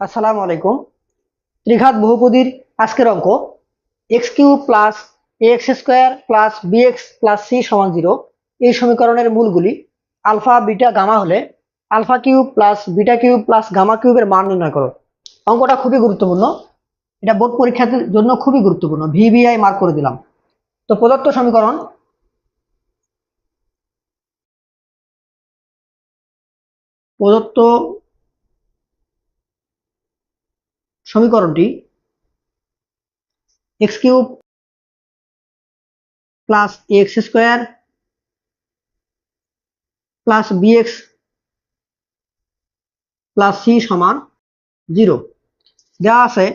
আসসালামু আলাইকুম। ত্রিঘাত বহুপদীর আজকের অঙ্ক x cube plus x square plus b x plus c সমান জিরো। এই সমীকরণের মূলগুলি আলফা, বিটা, গামা হলে alpha cube plus beta cube plus gamma কিউবের মান নির্ণয় করো। অঙ্কটা খুবই গুরুত্বপূর্ণ। এটা বোর্ড পরীক্ষার জন্য খুবই গুরুত্বপূর্ণ। ভিবিআই মার্ক করে দিলাম। তো প্রদত্ত সমীকরণ প্রদত্ত সমীকরণটি x cube plus x square plus b x plus c সমান জিরো দেওয়া আছে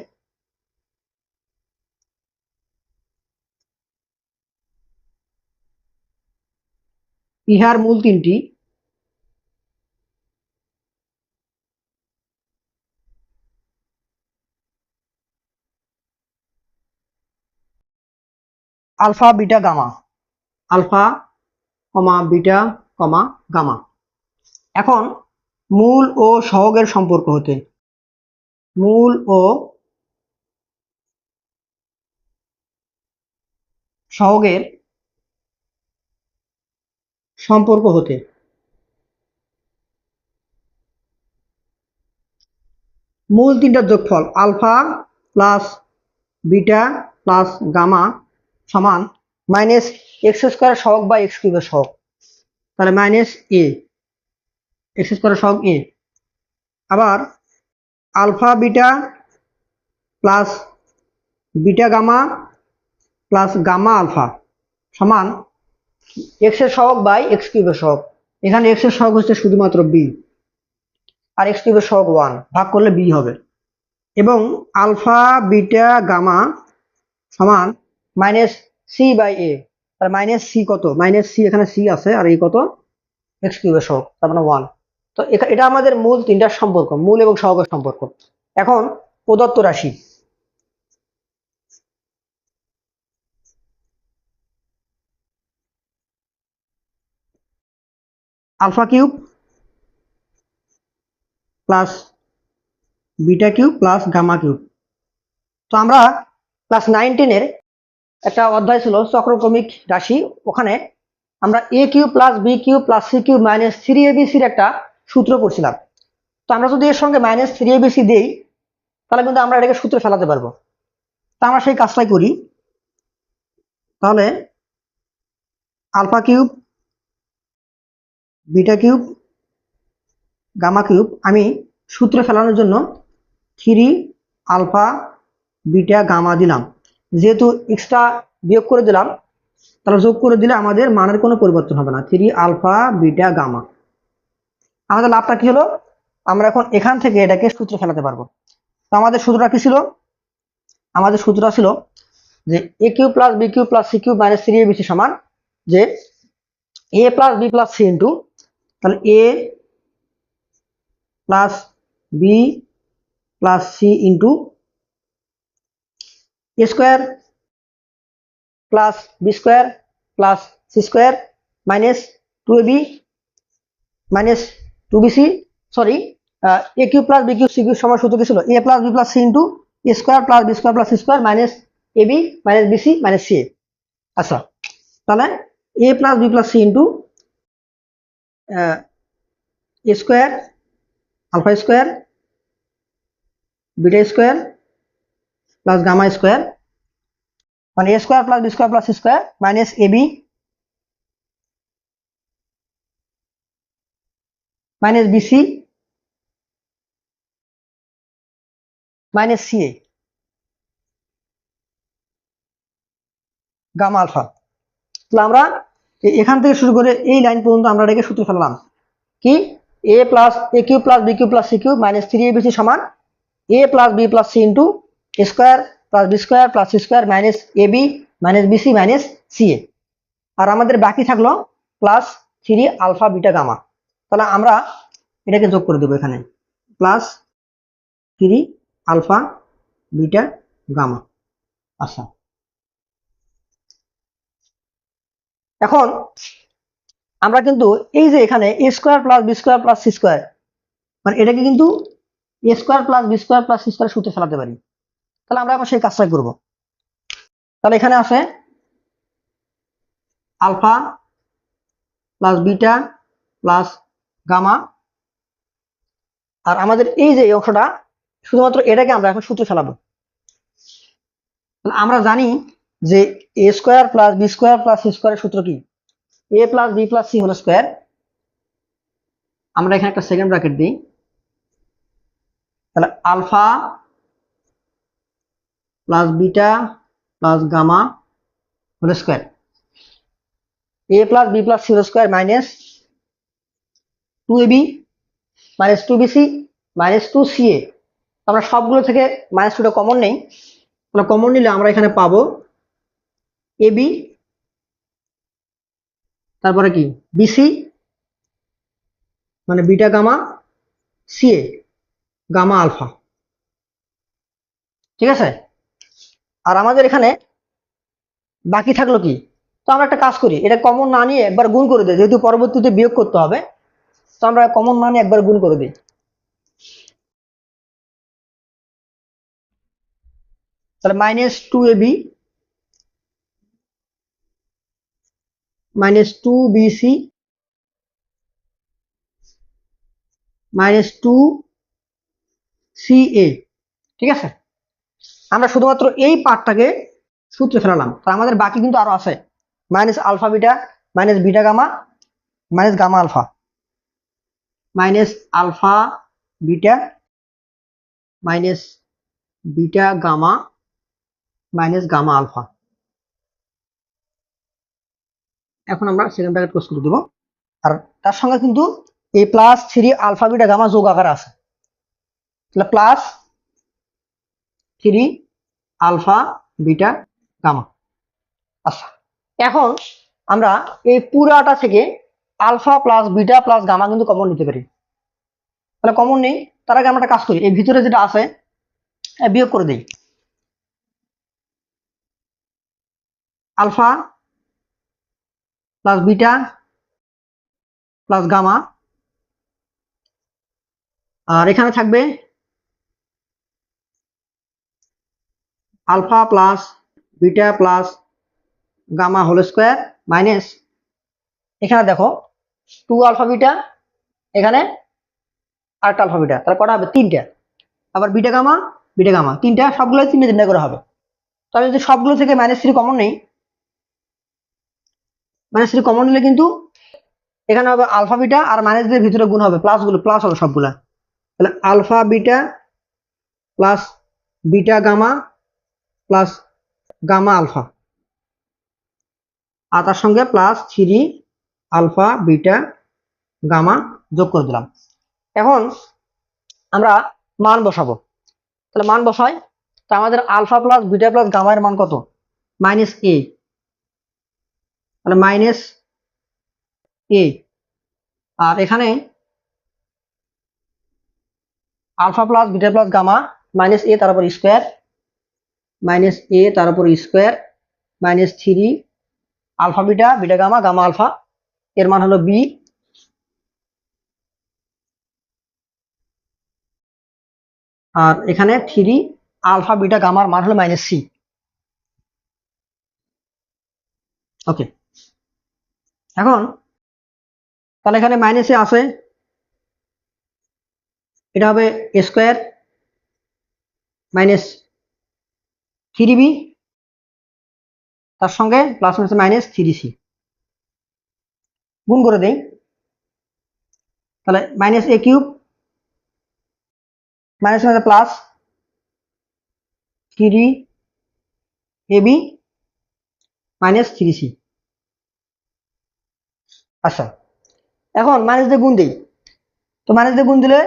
ইহার মূল তিনটি alpha, beta, gamma. Alpha, comma, beta, comma, gamma. এখন মূল ও সহগের সম্পর্ক হতে। মূল ও সহগের সম্পর্ক হতে। মূল তিনটার যোগফল, alpha plus beta plus gamma সমান মাইনাস এক্স স্কোয়ার সহগ বা এক্স কিউবের সহগ। তাহলে মাইনাস এ এক্স স্কোয়ার সহগ এ আবার alpha beta plus beta gamma plus gamma alpha সমান এক্সের সহগ বাই এক্স কিউবের সহগ। এখানে এক্সের সহগ হচ্ছে শুধুমাত্র বি আর এক্স কিউবের সহগ ওয়ান ভাগ করলে বি হবে। এবং আলফা বিটা গামা সমান মাইনাস সি বাই এ তার মাইনাস সি কত? মাইনাস সি এখানে সি আছে, আর এই কত? এক্স কিউবের সহগ, তার মানে ওয়ান তো এটা আমাদের মূল তিনটার সম্পর্ক, মূল এবং সহগের সম্পর্ক। এখন প্রদত্ত রাশি। Alpha cube plus beta cube plus gamma cube. তো আমরা ক্লাস নাইনটিনের একটা অধ্যায় ছিল চক্রক্রমিক রাশি। ওখানে আমরা a cube plus b cube plus c cube minus three এবিসির একটা সূত্র পড়ছিলাম। তো আমরা যদি এর সঙ্গে মাইনাস থ্রি এবিসি দিই, তাহলে কিন্তু আমরা এটাকে সূত্রে ফেলাতে পারব। তা আমরা সেই কাজটাই করি। তাহলে alpha cube, beta cube, gamma cube আমি সূত্রে ফেলানোর জন্য থ্রি আলফা, বিটা, গামা দিলাম। যেহেতু এক্সট্রা বিয়োগ করে দিলাম, তাহলে যোগ করে দিলে আমাদের মানের কোনো পরিবর্তন হবে না। থ্রি আলফা বিটা গামা আমাদের লাভটা কি হলো? আমরা এখন এখান থেকে এটাকে সূত্রে ফেলাতে পারব। তো আমাদের সূত্রটা কি ছিল? আমাদের সূত্রটা ছিল যে a cube plus b cube plus c cube minus three a b c সমান যে a plus b plus c into তাহলে a plus b plus c into a square plus b square plus c square minus two a b minus two b c sorry a cube plus b cube c cube সমান সূত্র কি ছিল? A plus b plus c into a square plus b square plus c square minus a b minus b c minus c a আচ্ছা তাহলে a plus b plus c into a square alpha square beta square plus gamma square মানে a square plus b square plus square minus a b minus b c minus c a gamma alpha তাহলে আমরা এখান থেকে শুরু করে এই line পর্যন্ত আমরা এটাকে সূত্র ফেললাম। কি? A plus a cube plus b cube plus c cube minus three a b c সমান a plus b plus c into square plus b square plus square minus a b minus b c minus c a আর আমাদের বাকি থাকল plus three alpha beta gamma তাহলে আমরা এটাকে যোগ করে দেবো এখানে। Plus three alpha beta gamma আচ্ছা। এখন আমরা কিন্তু এই যে এখানে a square plus b square plus c square মানে এটাকে কিন্তু a square plus b square plus c square সূত্রে ফেলাতে পারি। তাহলে আমরা এখন সেই কাজটাই করব। তাহলে এখানে আছে alpha plus beta plus gamma. আর আমাদের এই যে অংশটা, শুধুমাত্র এটাকে আমরা এখন সূত্রে ফেলাবো আমরা জানি যে a square plus b square plus c স্কোয়ারের সূত্র কি? A plus b plus c হল স্কোয়ার। আমরা এখানে একটা সেকেন্ড ব্র্যাকেট দিই। তাহলে alpha plus beta plus gamma whole square a plus b plus c whole square minus two a b minus two b c minus two c a আমরা সবগুলো থেকে minus টুটা কমন নেই। কমন নিলে আমরা এখানে পাবো এ বি তারপরে কি? বিসি মানে beta gamma c a gamma alpha ঠিক আছে? আর আমাদের এখানে বাকি থাকল কি? তো আমরা একটা কাজ করি, এটা কমন না নিয়ে একবার গুণ করে দিই, যেহেতু পরবর্তীতে বিয়োগ করতে হবে, তো আমরা কমন না নিয়ে একবার গুণ করে দিই। তাহলে minus two a b minus two b c minus two c a ঠিক আছে? আমরা শুধুমাত্র এই পার্টটাকে সূত্রে ফেলালাম। তো আমাদের বাকি কিন্তু আরও আছে। Minus alpha beta, minus beta gamma, minus gamma alpha. Minus alpha beta, minus beta gamma, minus gamma alpha. এখন আমরা সেকেন্ড ব্র্যাকেট ক্লোজ করে দেবো। আর তার সঙ্গে কিন্তু এই plus three alpha beta gamma যোগ আকার আছে। তাহলে plus three alpha, beta, gamma. আচ্ছা এখন আমরা এই পুরাটা থেকে alpha plus beta plus gamma কিন্তু কমন নিতে পারি। তাহলে কমন নেই, তার আগে আমরা কাজ করি। এই ভিতরে যেটা আছে বিয়োগ করে দিই। Alpha plus beta plus gamma. আর এখানে থাকবে alpha plus beta plus gamma whole square minus, এখানে দেখো টু আলফা বিটা, এখানে আরেকটা আলফা বিটা, তাহলে কটা হবে? তিনটা। আবার বিটা গামা বিটা গামা, তিনটা সবগুলো তিনটে তিনটা করে হবে। তো আমি যদি সবগুলো থেকে মাইনাস থ্রি কমন নেই মাইনাস থ্রি কমন নিলে কিন্তু এখানে হবে আলফা বিটা আর মাইনাস দিয়ে ভিতরে গুণ হবে প্লাসগুলো প্লাস হবে সবগুলা। তাহলে alpha beta plus beta gamma plus gamma alpha আর তার সঙ্গে plus three alpha beta gamma যোগ করে দিলাম। এখন আমরা মান বসাবো। তাহলে মান বসাই। তো আমাদের আলফা প্লাস বিটা প্লাস গামার মান কত? মাইনাস এ তাহলে মাইনাস এ আর এখানে alpha plus beta plus gamma minus a তার উপর স্কোয়ার মাইনাস এ তার উপর square, minus three, alpha beta beta gamma gamma alpha, এর মান হলো বি আর এখানে থ্রি, আলফা বিটা গামার মান হলো মাইনাস সি ওকে। এখন, তাহলে এখানে মাইনাসে আছে। এটা হবে স্কোয়ার মাইনাস থ্রি বি তার সঙ্গে plus minus minus three c গুণ করে দেই। তাহলে minus a cube minus minus plus three a b minus three c আচ্ছা এখন মাইনাস দিয়ে গুণ দিই। তো মাইনাস দিয়ে গুণ দিলে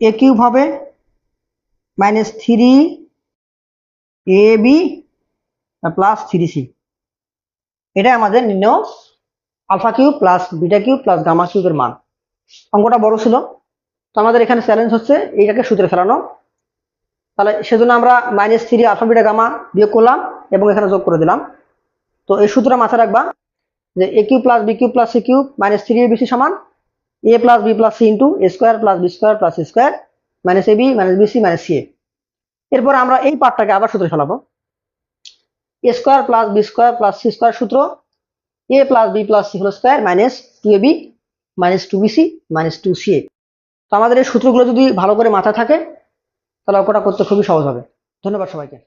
এ কিউব হবে minus three a b plus three c এটা আমাদের নির্ণয় alpha cube plus beta cube plus gamma কিউবের মান। অঙ্কটা বড় ছিল। তো আমাদের এখানে চ্যালেঞ্জ হচ্ছে এইটাকে সূত্রে ফেলানো। তাহলে সেজন্য আমরা minus three alpha beta gamma বিয়োগ করলাম এবং এখানে যোগ করে দিলাম। তো এই সূত্রটা মাথায় রাখবা যে a cube plus b cube plus c cube minus three a b c সমান a plus b plus c into a square plus b square plus square minus a b minus b c minus c a. এরপর আমরা এই পার্টটাকে আবার সূত্রে ফেলাবো a square plus b square plus c square সূত্র। A plus b plus c হল square minus two a b minus two b c minus two c a. তো আমাদের এই সূত্রগুলো যদি ভালো করে মাথায় থাকে, তাহলে অঙ্কটা করতে খুবই সহজ হবে। ধন্যবাদ সবাইকে।